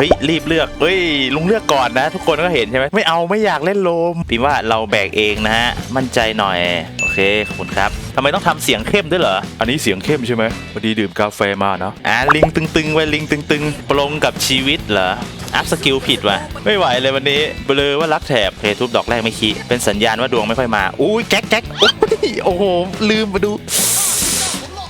เฮ้ยรีบเลือกเฮ้ยลุงเลือกก่อนนะ ทุกคนก็เห็นใช่ไหมไม่เอาไม่อยากเล่นโลมพิมพ์ว่าเราแบกเองนะฮะมั่นใจหน่อยโอเคขอบคุณครับทำไมต้องทำเสียงเข้มด้วยเหรอ อันนี้เสียงเข้มใช่ไหมพอดีดื่มกาแฟมาเนาะอะลิงตึงๆไว้ลิงตึงๆปลงกับชีวิตเหรออัพสกิลผิดว่ะไม่ไหวเลยวันนี้เบลอว่ารักแถบเพทุบดอกแรกไม่คีเป็นสัญญาณว่าดวงไม่ค่อยมาอุ้ยแก๊กแก๊กโอ้ยโอ้โหลืมมาดู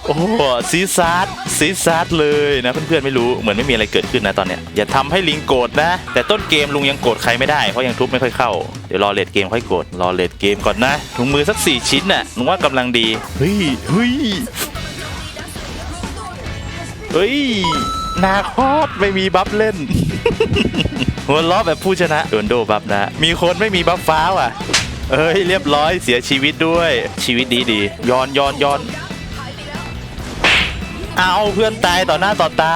โอ้โหซีซาร์ด ซีซาร์ดเลยนะเพื่อนๆไม่รู้เหมือนไม่มีอะไรเกิดขึ้นนะตอนเนี้ยอย่าทำให้ลิงโกรธนะ แต่ต้นเกมลุงยังโกรธใครไม่ได้เพราะยังทุบไม่ค่อยเข้าเดี๋ยวรอเลดเกมค่อยโกรธรอเลดเกมก่อนนะถุงมือสักสี่ชิ้นน่ะลุงว่ากำลังดีเฮ้ยเฮ้ยเฮ้ยนาคอสไม่มีบัฟเล่นหัวล้อแบบผู้ชนะโดนโดบัฟนะ มีคนไม่มีบัฟฟ้าว่ะเอ้ยเรียบร้อยเสียชีวิตด้วยชีวิตดีดีๆย้อนย้อนย้อน เอาเพื่อนตายต่อหน้าต่อตา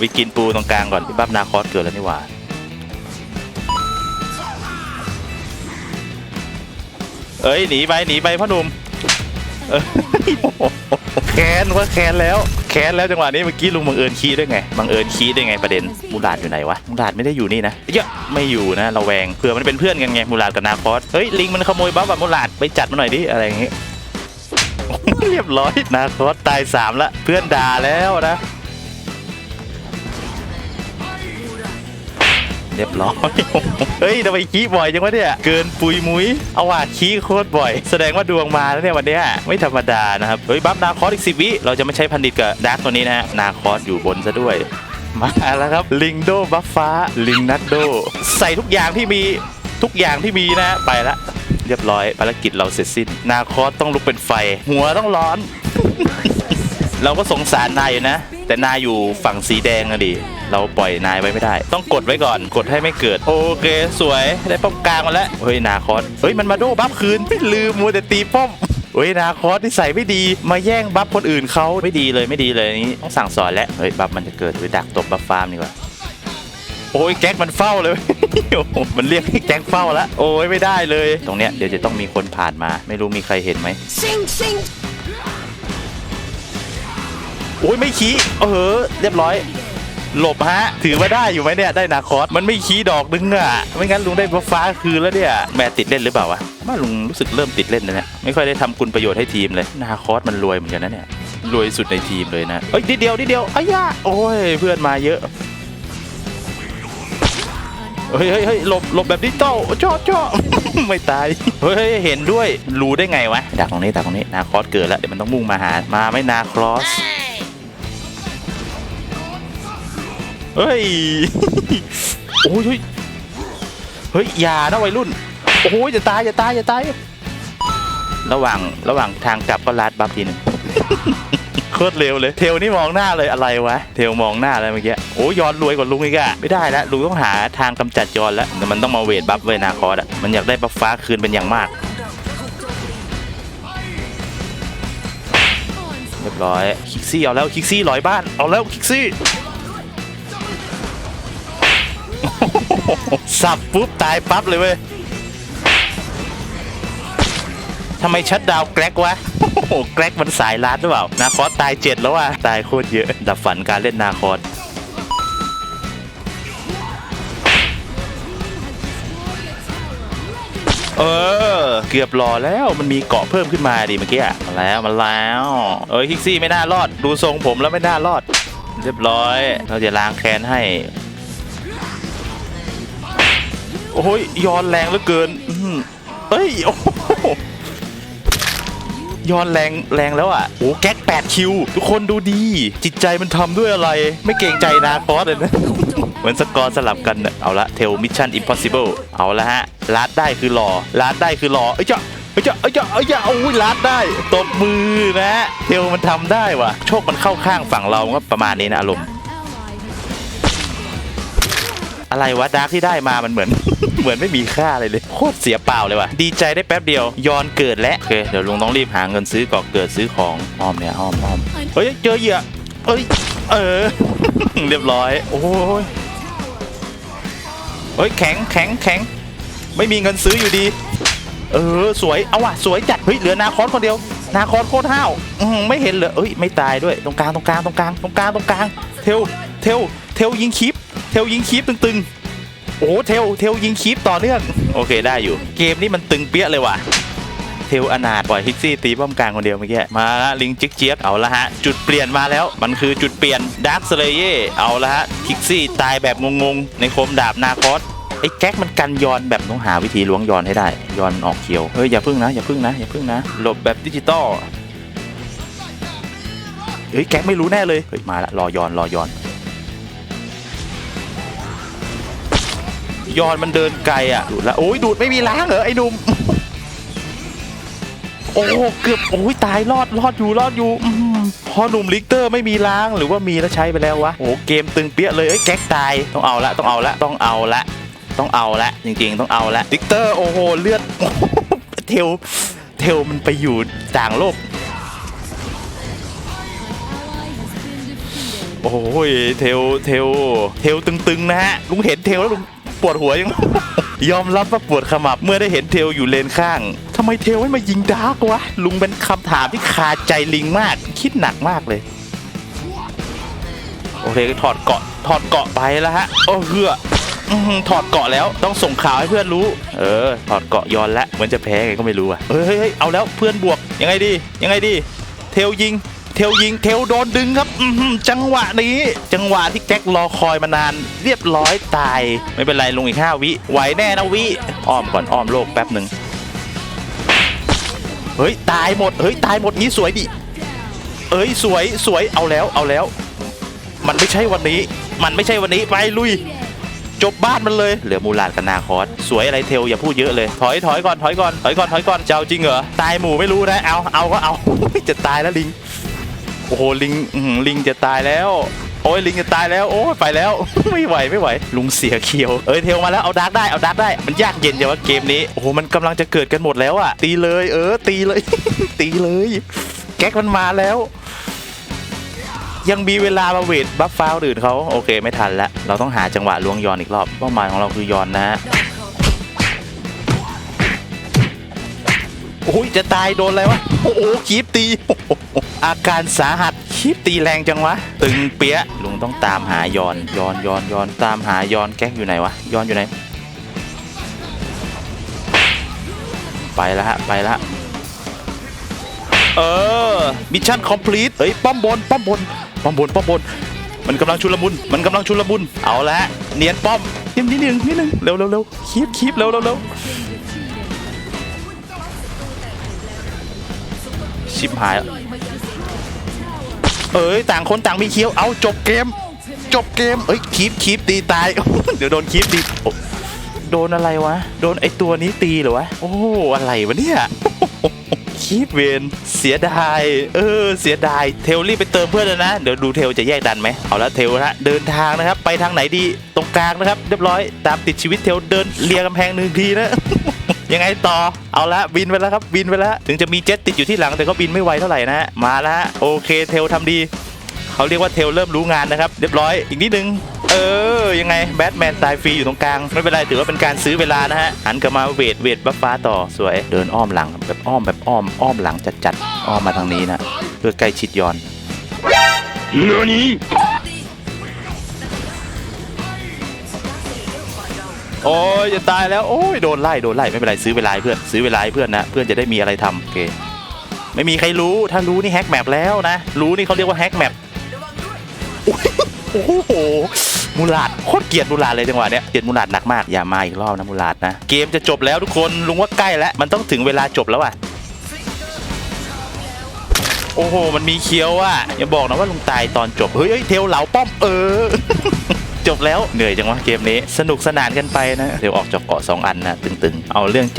ไปกินปูตรงกลางก่อนพี่บับนาคอสเกิดแล้วนี่หว่าเอ้ยหนีไปหนีไปพ่อหนุ่มแค้นว่าแค้นแล้ว แค้นแล้วจังหวะนี้เมื่อกี้ลุงบังเอิญคีด้วยไงบังเอิญคีย์ได้ไงประเด็นมูลาดอยู่ไหนวะมูลาดไม่ได้อยู่นี่นะเยอะไม่อยู่นะเราแวงเผื่อมันเป็นเพื่อนกันไงมูลาดกับนาคอสเฮ้ยลิงมันขโมยบัฟแบบมูลาดไปจัดมาหน่อยดิอะไรอย่างงี้ เรียบร้อยนาคอสตายสามละ เพื่อนด่าแล้วนะ เรียบร้อย เฮ้ยทำไมขี้บ่อยจังวะเนี่ย เกินปุยมุ้ยเอาว่าขี้โคตรบ่อย แสดงว่าดวงมาแล้วเนี่ยวันเนี้ยไม่ธรรมดานะครับ เฮ้ยบัฟนาคอสอีกสิบวิ เราจะไม่ใช้พันดิตกับดาร์กตัวนี้นะฮะ นาคอสอยู่บนซะด้วยมาแล้วครับ ลิงโดบัฟฟ้า ลิงนัดโด ใส่ทุกอย่างที่มีทุกอย่างที่มีนะ ไปละ เรียบร้อยภารกิจเราเสร็จสิ้น นาคอสต้องลุกเป็นไฟ หัวต้องร้อน เราก็สงสารนายอยู่นะ แต่นายอยู่ฝั่งสีแดงอะดิเราปล่อยนายไว้ไม่ได้ ต้องกดไว้ก่อนกดให้ไม่เกิด โอเค สวยได้ป้อมกลางมาแล้วเฮ้ยนาคอสเฮ้ยมันมาโดบัฟคืนไม่ลืมมัวแต่ตีป้อมเฮ้ยนาคอสที่ใส่ไม่ดีมาแย่งบัฟคนอื่นเขาไม่ดีเลยไม่ดีเลยนี้ต้องสั่งสอนแล้วเฮ้ยบัฟมันจะเกิดไปดักตบบัฟฟาร์มดีกว่าโอ้ยแก๊กมันเฝ้าเลย โอ้โหมันเรียกให้แก๊กเฝ้าแล้วโอ้ยไม่ได้เลย ตรงเนี้ยเดี๋ยวจะต้องมีคนผ่านมา ไม่รู้มีใครเห็นไหม Sing, sing. โอ้ยไม่ขี้เออเรียบร้อย หลบฮะ ถือว่าได้อยู่ไหมเนี่ยได้นาคอสมันไม่ขี้ดอกนึงอะไม่งั้นลุงได้บัฟฟ้าคืนแล้วเนี่ยแม่ติดเล่นหรือเปล่าวะว่าลุงรู้สึกเริ่มติดเล่นแล้วเนี่ยไม่ค่อยได้ทำคุณประโยชน์ให้ทีมเลยนาคอสมันรวยเหมือนกันนะเนี่ยรวยสุดในทีมเลยนะเฮ้ยนิดเดียวนิดเดียวอ้ยาโอ้ยเพื่อนมาเยอะ เฮ้ยเฮ้ยเฮ้ยหลบหลบแบบดิจิตอลชอบชอบไม่ตาย เฮ้ยเฮ้ยเห็นด้วย รู้ได้ไงวะ ดักตรงนี้ดักตรงนี้ นาคอสเกิดแล้ว เดี๋ยวมันต้องมุ่งมาหา มาไม่นาครอส เฮ้ย โอ้ยเฮ้ยเฮ้ยอย่านะวัยรุ่น โอ้ยจะตายจะตายจะตาย ระหว่างระหว่างทางกลับก็ลัดบัฟทีหนึ่ง คตรเร็วเลย เทลนี่มองหน้าเลยอะไรวะ เทลมองหน้าเลยเมื่อกี้ โอ้ย้อนรวยกว่าลุงอีกอะไม่ได้แล้วลุงต้องหาทางกำจัดย้อนแล้วแต่มันต้องมาเวทบัฟเวนาคอร์ดอะมันอยากได้บัฟฟ้าคืนเป็นอย่างมาก เรียบร้อย คิกซี่เอาแล้ว คิกซี่ลอยบ้าน เอาแล้วคิกซี่สับปุ๊บตายปั๊บเลยเว้ยทำไมชัดดาวแกรกวะ โอ้โหแกร็กมันสายลัดหรือเปล่า นาคอสตายเจ็ดแล้วว่ะ ตายโคตรเยอะ ดับฝันการเล่นนาคอสเออ เกือบรอแล้วมันมีเกาะเพิ่มขึ้นมาดิเมื่อกี้อะมาแล้วมาแล้ว เอ้ยคิกซี่ไม่น่ารอด ดูทรงผมแล้วไม่น่ารอด เรียบร้อย เราจะล้างแค้นให้ โอ้ยย้อนแรงเหลือเกินอื้อหือเฮ้ยโอ้ ย้อนแรงแรงแล้วอะโอ้แก๊ก8คิว ทุกคนดูดี จิตใจมันทำด้วยอะไร ไม่เกรงใจนาคอสเลยนะ เหมือนสกอร์สลับกันเอาละเทลมิชชั่นอิมพอสิเบิลเอาละฮะลาดได้คือรอลาดได้คือรอเอ้ยจ้ะเอ้ยจ้ะเอ้ยจ้ะเอ้ยจ้ะโอ้ยลาดได้ตบมือนะเทลมันทำได้ว่ะ โชคมันเข้าข้างฝั่งเราก็ประมาณนี้นะอารมณ์ อะไรวะดาร์กที่ได้มามันเหมือน เหมือนไม่มีค่าอะไรเลยโคตรเสียเปล่าเลยว่ะดีใจได้แป๊บเดียว ย้อนเกิดแล้วโอเคเดี๋ยวลุงต้องรีบหาเงินซื้อก่อเกิดซื้อของอ้อมเนี่ยอ้อมอ้อมเฮ้ยเจอเหยื่อเอ้ยเออ เรียบร้อย โอ้ยเฮ้ยแข็งแข็งแข็งไม่มีเงินซื้ออยู่ดี เออสวยเอาว่ะสวยจัดเฮ้ยเหลือนาคอสคนเดียว นาคอสโคตรห้าวอื้อหือไม่เห็นเหรอเอ้ยไม่ตายด้วยตรงกลางตรงกลางตรงกลางตรงกลางตรงกลางเทลเทลเทลยิงคลิป เทลยิงคีปตึงๆ โอ้โหเทลเทลยิงคีปต่อเนื่องโอเคได้อยู่ เกมนี้มันตึงเปี้ยเลยว่ะเทลอนาถปล่อยฮิกซี่ตีป้อมกลางคนเดียวเมื่อกี้มาละลิงจิกเจี๊ยบเอาละฮะ จุดเปลี่ยนมาแล้ว มันคือจุดเปลี่ยนดาร์คสเลเยเอาละฮะฮิกซี่ตายแบบงงๆ ในโคมดาบนาคอสไอ้แก๊กมันกันยอนแบบต้องหาวิธีล้วงยอนให้ได้ ยอนออกเขียวเฮ้ยอย่าพึ่งนะอย่าพึ่งนะอย่าพึ่งนะหลบแบบดิจิตอลเฮ้ยแก๊กไม่รู้แน่เลยเฮ้ยมาละรอยอนรอยอน ยอนมันเดินไกลอะดูดละโอ้ยดูดไม่มีล้างเหรอไอ้หนุ่มโอ้เกือบโอ้ยตายรอดรอดอยู่รอดอยู่อื้อหือพอหนุ่มลิกเตอร์ไม่มีล้างหรือว่ามีแล้วใช้ไปแล้ววะโอ้เกมตึงเปี้ยเลยเอ้ยแก๊กตายต้องเอาละต้องเอาละต้องเอาละต้องเอาละจริงๆ ต้องเอาละลิกเตอร์โอ้โหเลือดเทลเทลมันไปอยู่ต่างโลกโอ้ยเทลเทลเทลตึงๆนะฮะลุงเห็นเทลแล้วลุง ปวดหัวยัง ยอมรับว่าปวดขมับเมื่อได้เห็นเทลอยู่เลนข้างทำไมเทลไม่มายิงดาร์กวะ ลุงเป็นคำถามที่คาใจลิงมาก คิดหนักมากเลย โอเคถอดเกาะถอดเกาะไปแล้วฮะ โอ้เฮืออื้อหือถอดเกาะแล้วต้องส่งข่าวให้เพื่อนรู้ เออ ถอดเกาะย้อนแล้วเหมือนจะแพ้ไงก็ไม่รู้อะเฮ้ยเฮ้ยเอาแล้วเพื่อนบวกยังไงดี ยังไงดี เทลยิง ทลยิงเทลโดนดึงครับจังหวะนี้ จังหวะที่แจ็ครอคอยมานาน เรียบร้อยตาย ไม่เป็นไรลงอีก 5 วิไหวแน่นะวิอ้อมก่อนอ้อมโลกแป๊บหนึ่งเฮ้ยตายหมดเฮ้ยตายหมดนี้สวยดิเอ้ยสวยสวยเอาแล้วเอาแล้ว มันไม่ใช่วันนี้ มันไม่ใช่วันนี้ไปลุย จบบ้านมันเลยเหลือมูลาดกับนาคอสสวยอะไรเทลอย่าพูดเยอะเลย ถอยถอยก่อนถอยก่อนถอยก่อนถอยก่อนเจ้าจริงเหรอตายหมู่ไม่รู้นะเอาเอาก็เอาจะตายแล้วลิง โอ้โหลิงลิงจะตายแล้ว โอ้ยลิงจะตายแล้วโอ้ยไปแล้ว ไม่ไหวไม่ไหว ลุงเสียเคียวเอ้ยเทลมาแล้วเอาดาร์กได้เอาดาร์กได้มันยากเย็นจังวะเกมนี้โอ้โหมันกำลังจะเกิดกันหมดแล้วอะตีเลยเออตีเลย ตีเลย แก๊กมันมาแล้ว ยังมีเวลามาเวทบัฟฟ้าคนอื่นเขาโอเคไม่ทันละเราต้องหาจังหวะล้วงยอนอีกรอบเป้าหมายของเราคือยอนนะฮะโอ้ยจะตายโดนอะไรวะ โอ้โหคีบตี อาการสาหัสคีบตีแรงจังวะ ตึงเปี้ยะลุงต้องตามหายอนยอนยอนยอนตามหายอนแก๊กอยู่ไหนวะยอนอยู่ไหน ไปแล้วฮะไปแล้วเออมิชชั่นคอมพลีทเฮ้ยป้อมบนป้อมบนป้อมบนป้อมบน มันกำลังชุลมุนมันกำลังชุลมุนเอาละเนียนป้อมนิดนิดนึงนิดนึงเร็วเร็วเร็วคีบคีบเร็วเร็วเร็ว ชิบหายเอ้ยต่างคนต่างมีเคี้ยวเอาจบเกม จบเกมเอ้ยคีบคีบตีตาย เดี๋ยวโดนคีบตีโดนอะไรวะ โดนไอตัวนี้ตีเหรอวะ โอ้อะไรวะเนี่ยคีบเวนเสียดาย เออ เสียดาย เทลรีบไปเติมเพื่อนเลยนะ เดี๋ยวดูเทลจะแยกดันไหมเอาละเทลนะเดินทางนะครับ ไปทางไหนดี ตรงกลางนะครับ เรียบร้อย ตามติดชีวิตเทลเดินเลียกำแพงหนึ่งทีนะ ยังไงต่อเอาละบินไปแล้วครับบินไปแล้ว ถึงจะมีเจ็ตติดอยู่ที่หลังแต่ก็บินไม่ไวเท่าไหร่นะฮะมาแล้วโอเคเทลทำดีเขาเรียกว่าเทลเริ่มรู้งานนะครับเรียบร้อยอีกนิดนึงเออ ยังไงแบทแมนตายฟรีอยู่ตรงกลาง ไม่เป็นไร ถือว่าเป็นการซื้อเวลานะฮะหันกลับมาเวทเวทบัฟฟ้าต่อสวย เดินอ้อมหลังแบบอ้อมแบบอ้อมอ้อมหลังจัดจัดๆอ้อมมาทางนี้นะเพื่อใกล้ชิดยอนเรือนี้ โอ้ยจะตายแล้วโอ้ยโดนไล่โดนไล่ไม่เป็นไรซื้อเวลาให้เพื่อนซื้อเวลาให้เพื่อนนะเพื่อนจะได้มีอะไรทำโอเคไม่มีใครรู้ถ้ารู้นี่แฮกแมปแล้วนะรู้นี่เขาเรียกว่าแฮกแมปโอ้โหมูลาดโคตรเกลียดมูลาดเลยจังหวะเนี้ยเกลียดมูลาดหนักมากอย่ามาอีกรอบนะมูลาดนะเกมจะจบแล้วทุกคนลุงว่าใกล้แล้วมันต้องถึงเวลาจบแล้วอะโอ้โห มันมีเคี้ยวอะอย่าบอกนะว่าลุงตายตอนจบ เฮ้ยเฮ้ยเทลเหลาป้อมเออ จบแล้วเหนื่อยจังวะเกมนี้ สนุกสนานกันไปนะ เดี๋ยวออกจากเกาะสองอันนะตึงๆ เอาเรื่องจัด